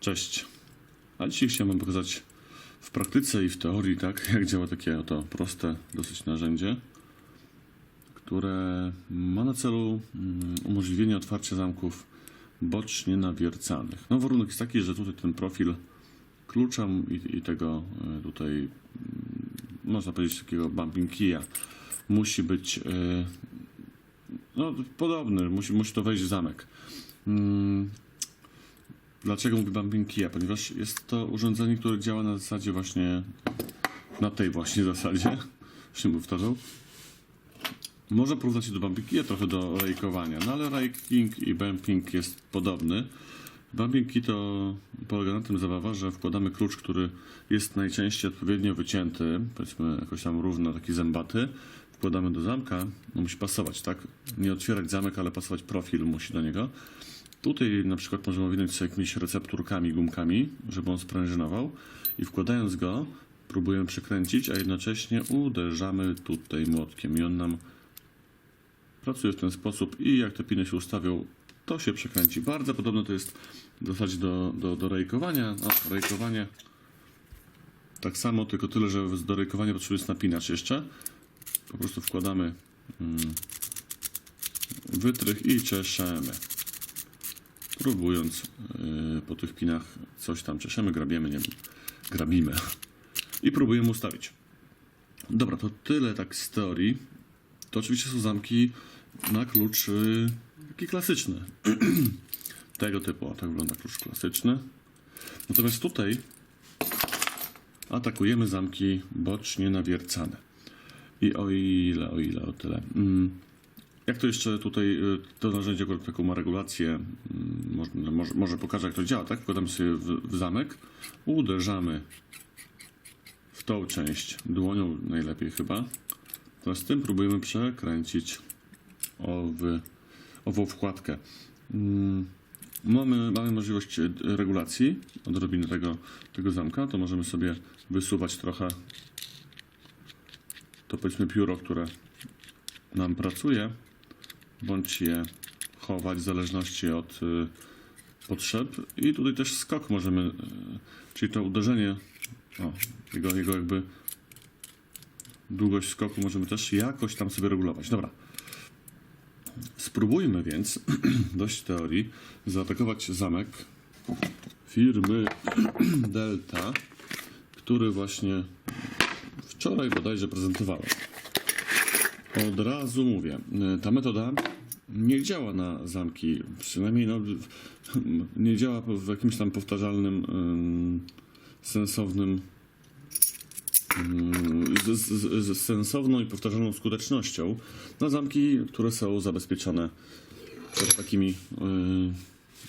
Cześć. A dzisiaj chciałem pokazać w praktyce i w teorii, tak, jak działa takie oto proste dosyć narzędzie, które ma na celu mm, umożliwienie otwarcia zamków bocznie nawiercanych. No warunek jest taki, że tutaj ten profil klucza i, i tego e, tutaj, mm, można powiedzieć, takiego bumping key'a musi być e, no, podobny, musi, musi to wejść w zamek. Dlaczego mówię bumping key'a? Ponieważ jest to urządzenie, które działa na zasadzie właśnie, na tej właśnie zasadzie, już nie powtarzał. Może porównać się do bumping key'a, trochę do rejkowania, no ale raking i bumping jest podobny. Bumping key to polega na tym zabawa, że wkładamy klucz, który jest najczęściej odpowiednio wycięty, powiedzmy jakoś tam równo, taki zębaty. Wkładamy do zamka, no musi pasować, tak? Nie otwierać zamek, ale pasować profil musi do niego. Tutaj na przykład możemy owinąć sobie jakimiś recepturkami, gumkami, żeby on sprężynował i wkładając go próbujemy przekręcić, a jednocześnie uderzamy tutaj młotkiem i on nam pracuje w ten sposób i jak te piny się ustawią, to się przekręci. Bardzo podobne to jest w zasadzie do, do, do rejkowania. O, rejkowanie tak samo, tylko tyle, że do rejkowania potrzebuje jest napinacz jeszcze. Po prostu wkładamy mm, wytrych i czeszemy próbując yy, po tych pinach coś tam czeszemy, grabiemy, nie wiem, grabimy i próbujemy ustawić. Dobra, to tyle tak z teorii. To oczywiście są zamki na klucz yy, taki klasyczny. Tego typu, a tak wygląda klucz klasyczny. Natomiast tutaj atakujemy zamki bocznie nawiercane. I o ile, o ile, o tyle. Mm. Jak to jeszcze tutaj, y, to narzędzie akurat taką ma regulację, mm, może, może, może pokażę jak to działa, tak? Wkładamy sobie w, w zamek, uderzamy w tą część dłonią najlepiej chyba. Teraz tym próbujemy przekręcić owy, ową wkładkę. Mm, Mamy, mamy możliwość y, regulacji odrobiny tego, tego zamka, to możemy sobie wysuwać trochę to powiedzmy pióro, które nam pracuje, bądź je chować w zależności od y, potrzeb. I tutaj też skok możemy, y, czyli to uderzenie, o, jego, jego jakby długość skoku możemy też jakoś tam sobie regulować. Dobra. Spróbujmy więc, dość teorii, zaatakować zamek firmy Delta, który właśnie wczoraj bodajże prezentowałem. Od razu mówię, y, ta metoda nie działa na zamki, przynajmniej no, nie działa w jakimś tam powtarzalnym, ym, sensownym, ym, z, z, z sensowną i powtarzalną skutecznością na zamki, które są zabezpieczone przed takimi y,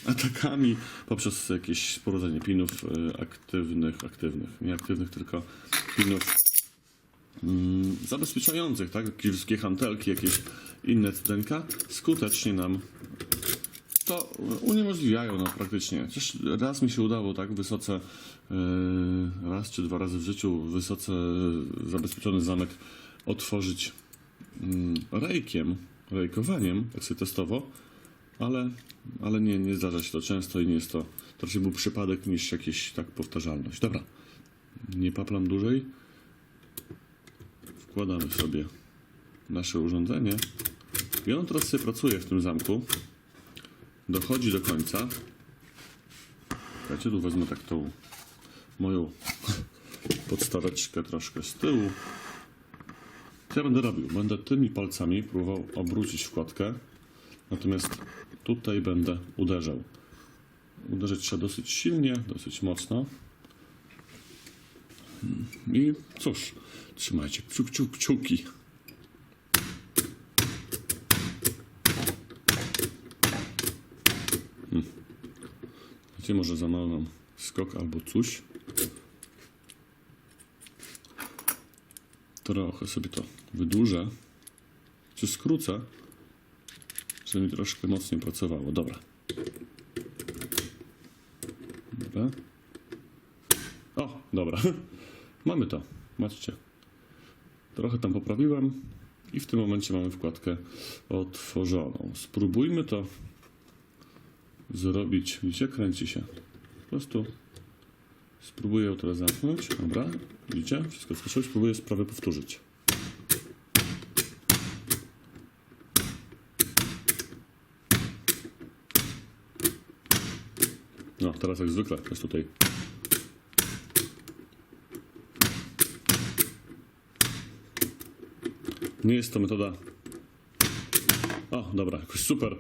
atakami poprzez jakieś porodzenie pinów y, aktywnych, aktywnych, nie aktywnych, tylko pinów zabezpieczających, tak? Jakieś wszystkie hantelki, jakieś inne cudenka, skutecznie nam to uniemożliwiają no, praktycznie. Chociaż raz mi się udało tak wysoce, yy, raz czy dwa razy w życiu wysoce zabezpieczony zamek otworzyć mm, rejkiem, rejkowaniem, tak sobie testowo, ale, ale nie, nie zdarza się to często i nie jest to, to raczej był przypadek niż jakieś tak powtarzalność. Dobra, nie paplam dłużej wkładamy sobie nasze urządzenie i on teraz sobie pracuje w tym zamku. Dochodzi do końca. Słuchajcie, tu wezmę tak tą moją podstaweczkę troszkę z tyłu. Co ja będę robił? Będę tymi palcami próbował obrócić wkładkę, natomiast tutaj będę uderzał. Uderzyć trzeba dosyć silnie, dosyć mocno. I cóż, trzymajcie kciuk, kciuk, kciuki. Hmm. Wiecie, może za mało nam skok albo coś. Trochę sobie to wydłużę, czy skrócę, żeby mi troszkę mocniej pracowało. Dobra. Dobra. O, dobra. Mamy to. Patrzcie. Trochę tam poprawiłem i w tym momencie mamy wkładkę otworzoną. Spróbujmy to zrobić. Widzicie, kręci się. Po prostu spróbuję ją teraz zamknąć. Dobra, widzicie? Wszystko skoczyło. Spróbuję sprawę powtórzyć. No, teraz jak zwykle, jest tutaj. Nie jest to metoda. O, dobra, jakoś super.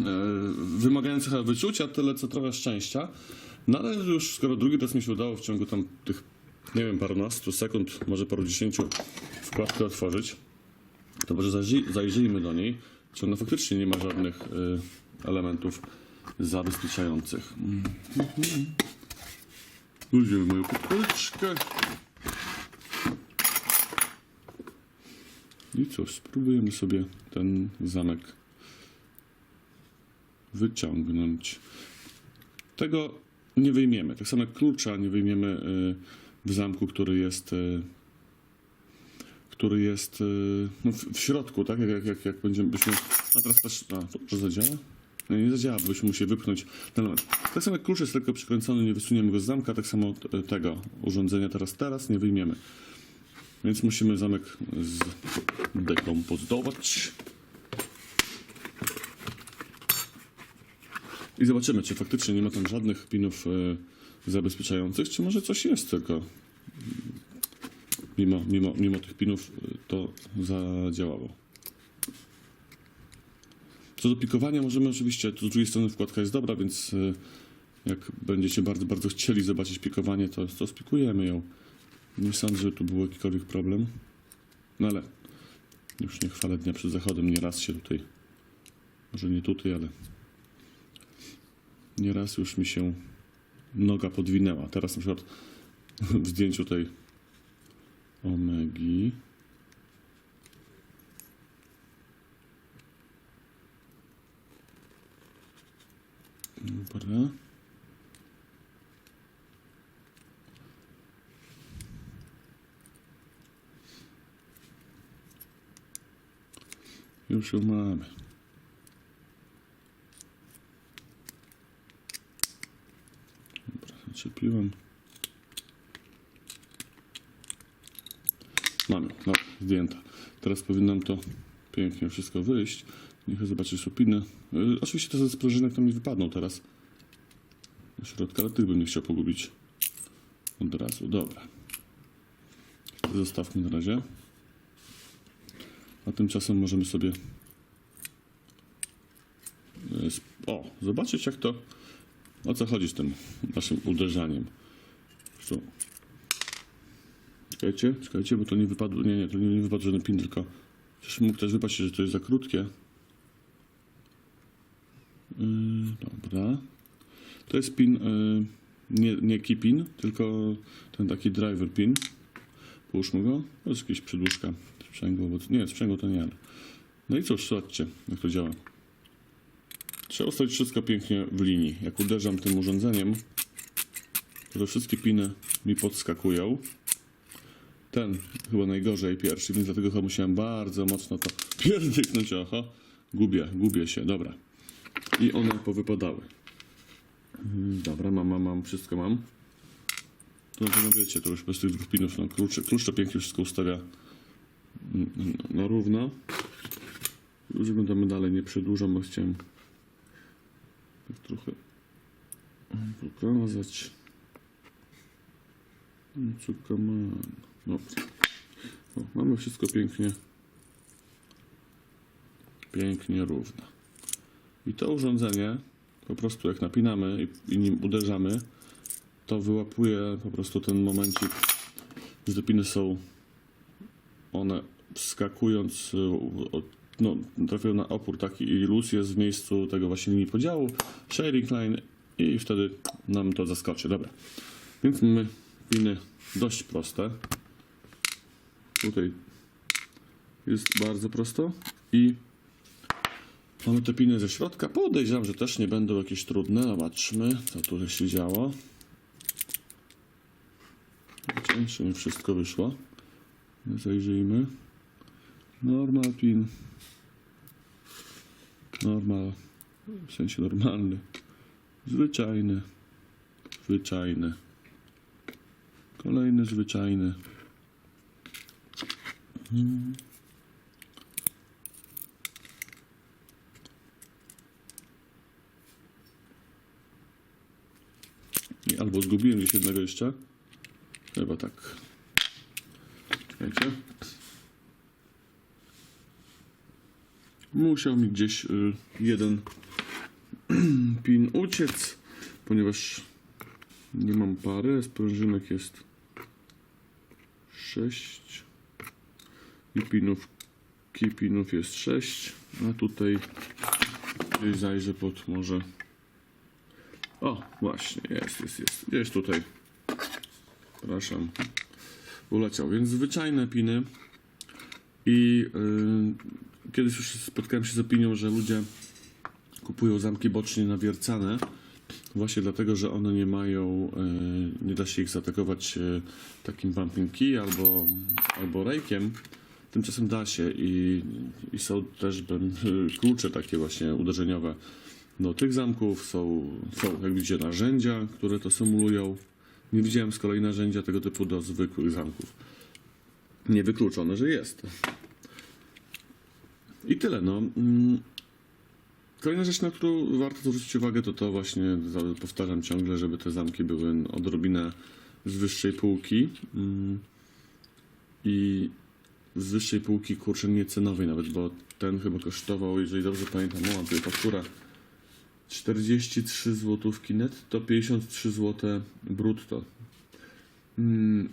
E, Wymagająca wyczucia, tyle co trochę szczęścia. No ale już skoro drugi raz mi się udało w ciągu tam tych, nie wiem, parunastu sekund, może paru dziesięciu wkładkę otworzyć, to może zajrzyj, zajrzyjmy do niej, czy ona faktycznie nie ma żadnych y, elementów zabezpieczających. Weźmiemy moją kurteczkę. I cóż, spróbujemy sobie ten zamek wyciągnąć. Tego nie wyjmiemy. Tak samo jak klucza nie wyjmiemy y, w zamku, który jest y, który jest y, no, w, środku, tak? Jak, jak, jak, będziemy, byśmy... A teraz patrz, a, to może zadziała? No nie zadziała, bo byśmy musieli wypchnąć ten element. Tak samo jak klucz jest lekko przykręcony, nie wysuniemy go z zamka, tak samo tego urządzenia teraz, teraz nie wyjmiemy. Więc musimy zamek zdekompozytować. I zobaczymy, czy faktycznie nie ma tam żadnych pinów e, zabezpieczających, czy może coś jest tylko. Mimo, mimo, mimo tych pinów e, to zadziałało. Co do pikowania możemy oczywiście, to z drugiej strony wkładka jest dobra, więc e, jak będziecie bardzo, bardzo chcieli zobaczyć pikowanie, to, to spikujemy ją. Nie sądzę, że tu był jakikolwiek problem. No ale już nie chwalę dnia przed zachodem. Nieraz się tutaj, może nie tutaj, ale nieraz już mi się noga podwinęła. Teraz na przykład w zdjęciu tej omegi. Dobra. Już ją mamy. Dobra, zaczepiłem. Mamy, no, zdjęta. Teraz powinnam to pięknie wszystko wyjść. Niech zobaczy supiny. Yy, oczywiście te ze sprężynek tam mi wypadną teraz. Do środka, ale tych bym nie chciał pogubić. Od razu, dobra. Zostawmy na razie. A tymczasem możemy sobie e, o, zobaczyć jak to o co chodzi z tym naszym uderzaniem. Co? Czekajcie, czekajcie, bo to nie wypadło, nie, nie, to nie, nie wypadł żaden pin, tylko przecież mógł też wypaść, że to jest za krótkie. Yy, dobra. To jest pin, yy, nie, nie key pin, tylko ten taki driver pin. Połóżmy go. To jest jakieś przedłużka. Sprzęgło, bo nie, sprzęgło to nie, ale. No i cóż, zobaczcie, jak to działa. Trzeba ustawić wszystko pięknie w linii. Jak uderzam tym urządzeniem, to te wszystkie piny mi podskakują. Ten chyba najgorzej pierwszy, więc dlatego chyba musiałem bardzo mocno to pierdyknąć. Oho, gubię, gubię się, dobra. I one powypadały. Mm, Dobra, mam, mam, mam, wszystko mam. To no wiecie, to już bez tych dwóch pinów, no klucz, klucz to pięknie wszystko ustawia no równo. Już wyglądamy dalej, nie przedłużam, bo chciałem tak trochę pokazać. Co kaman. Dobrze. O, mamy wszystko pięknie pięknie równo. I to urządzenie po prostu jak napinamy i, i nim uderzamy, to wyłapuje po prostu ten momencik, że piny są one wskakując, y, no, trafiają na opór taki i luz jest w miejscu tego właśnie linii podziału, sharing line i wtedy nam to zaskoczy. Dobra. Więc mamy piny dość proste. Tutaj jest bardzo prosto i mamy te piny ze środka. Podejrzewam, że też nie będą jakieś trudne. Zobaczmy, co tu się działo. Czy mi wszystko wyszło? Zajrzyjmy. Normal pin. Normal. W sensie normalny. Zwyczajny. zwyczajny. Kolejny zwyczajny. Mm. I albo zgubiłem gdzieś jednego jeszcze. Chyba tak. Czekajcie. Musiał mi gdzieś y, jeden pin uciec, ponieważ nie mam pary. Sprężynek jest 6 i pinów, pinów jest 6, a tutaj gdzieś zajrzę pod może. O, właśnie, jest, jest, jest. Gdzieś tutaj. Przepraszam. Uleciał. Więc zwyczajne piny. I yy, kiedyś już spotkałem się z opinią, że ludzie kupują zamki bocznie nawiercane. Właśnie dlatego, że one nie mają, yy, nie da się ich zaatakować yy, takim bumping key albo, albo rejkiem. Tymczasem da się i, i są też bym, klucze takie właśnie uderzeniowe do tych zamków. Są, są, jak widzicie, narzędzia, które to symulują. Nie widziałem z kolei narzędzia tego typu do zwykłych zamków. Niewykluczone, że jest. I tyle, no. Mm. Kolejna rzecz, na którą warto zwrócić uwagę, to to właśnie, za- powtarzam ciągle, żeby te zamki były odrobinę z wyższej półki. Mm. I z wyższej półki, kurczę, nie cenowej nawet, bo ten chyba kosztował, jeżeli dobrze pamiętam, mam tutaj faktura, 43 złotówki netto, 53 zł brutto. Mm,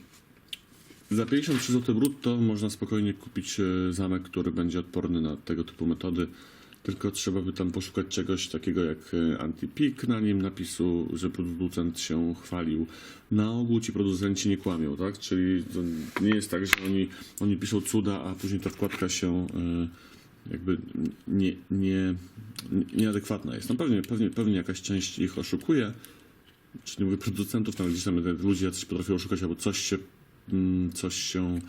Za 53 zł brutto można spokojnie kupić e, zamek, który będzie odporny na tego typu metody. Tylko trzeba by tam poszukać czegoś takiego jak e, anti-peak na nim, napisu, że producent się chwalił. Na ogół ci producenci nie kłamią, tak? Czyli nie jest tak, że oni, oni piszą cuda, a później ta wkładka się e, jakby nie, nie, nieadekwatna jest. No pewnie, pewnie, pewnie jakaś część ich oszukuje, czy nie mówię producentów, tam gdzieś tam ludzie jacyś potrafią oszukać, albo coś się, mm, coś się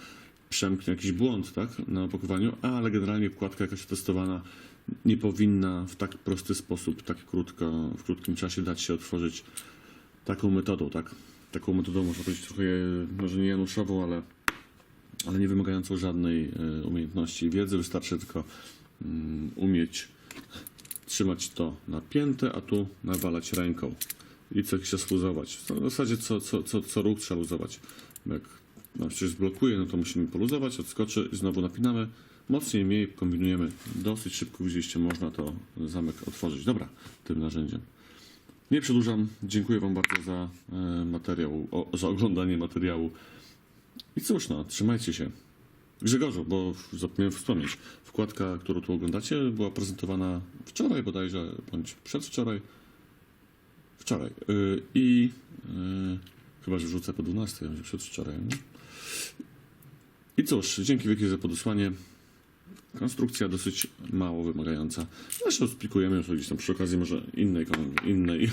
przemknie, jakiś błąd, tak, na opakowaniu, ale generalnie wkładka jakaś testowana nie powinna w tak prosty sposób, tak krótko, w krótkim czasie dać się otworzyć taką metodą, tak. Taką metodą można powiedzieć trochę, może nie januszową, ale, ale nie wymagającą żadnej e, umiejętności i wiedzy, wystarczy tylko mm, umieć trzymać to napięte, a tu nawalać ręką i co się schluzować. W zasadzie co, co, co, co ruch trzeba luzować. Jak nam się zblokuje, no to musimy poluzować, odskoczy i znowu napinamy. Mocniej, mniej kombinujemy. Dosyć szybko widzieliście, można to zamek otworzyć. Dobra, tym narzędziem. Nie przedłużam. Dziękuję Wam bardzo za e, materiał, o, za oglądanie materiału. I cóż, no, trzymajcie się. Grzegorzu, bo zapomniałem wspomnieć. Wkładka, którą tu oglądacie, była prezentowana wczoraj bodajże, bądź przedwczoraj. Wczoraj. Yy, I yy, chyba, że wrzucę po 12, będzie przedwczoraj. Nie? I cóż, dzięki wielkie za podesłanie. Konstrukcja dosyć mało wymagająca. Zresztą splikujemy już gdzieś tam przy okazji może innej, innej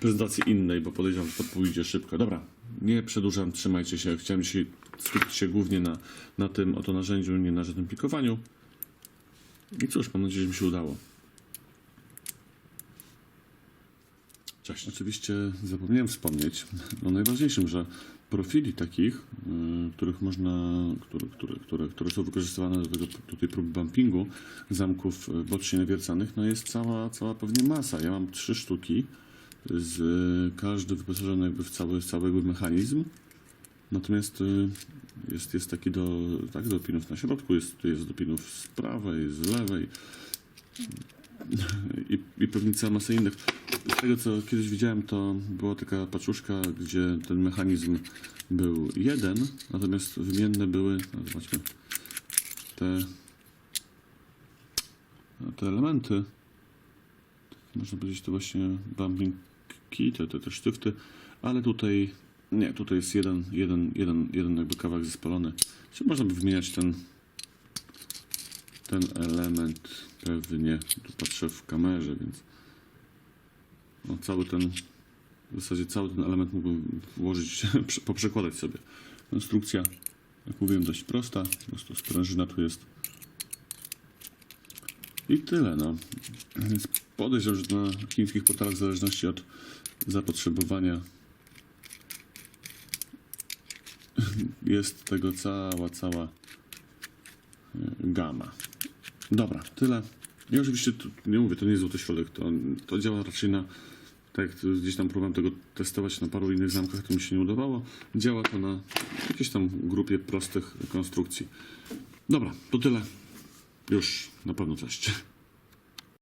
prezentacji innej, bo podejrzewam, że to pójdzie szybko. Dobra, nie przedłużam, trzymajcie się. Chciałem dzisiaj skupić się głównie na, na tym oto narzędziu, nie na żadnym plikowaniu. I cóż, mam nadzieję, że mi się udało. Cześć. Oczywiście zapomniałem wspomnieć o najważniejszym, że profili takich, y, których można, które, które, które, które są wykorzystywane do, tego, do tej próby bumpingu zamków y, bocznie nawiercanych, no jest cała, cała pewnie masa. Ja mam trzy sztuki, z, każdy wyposażony jakby w cały, cały jakby mechanizm. Natomiast y, jest, jest taki do, tak, do pinów na środku, jest, jest do pinów z prawej, z lewej i, i pewnie cała masa innych. Z tego co kiedyś widziałem, to była taka paczuszka, gdzie ten mechanizm był jeden, natomiast wymienne były, no zobaczmy, te, te elementy, można powiedzieć to właśnie bumping key, te, te, te sztywty, ale tutaj nie, tutaj jest jeden, jeden, jeden, jeden jakby kawałek zespolony. Czy można by wymieniać ten ten element pewnie, tu patrzę w kamerze, więc no, cały ten, w zasadzie cały ten element mógłbym włożyć, prze- poprzekładać sobie. Konstrukcja, jak mówiłem, dość prosta, po prostu sprężyna tu jest. I tyle, no. Więc Podejrzewam, że na chińskich portalach w zależności od zapotrzebowania jest tego cała, cała e, gama. Dobra, tyle. Ja oczywiście nie mówię, to nie jest złoty środek, to, to działa raczej na, tak jak gdzieś tam próbowałem tego testować na paru innych zamkach, to mi się nie udawało. Działa to na jakiejś tam grupie prostych konstrukcji. Dobra, to tyle. Już, na pewno cześć.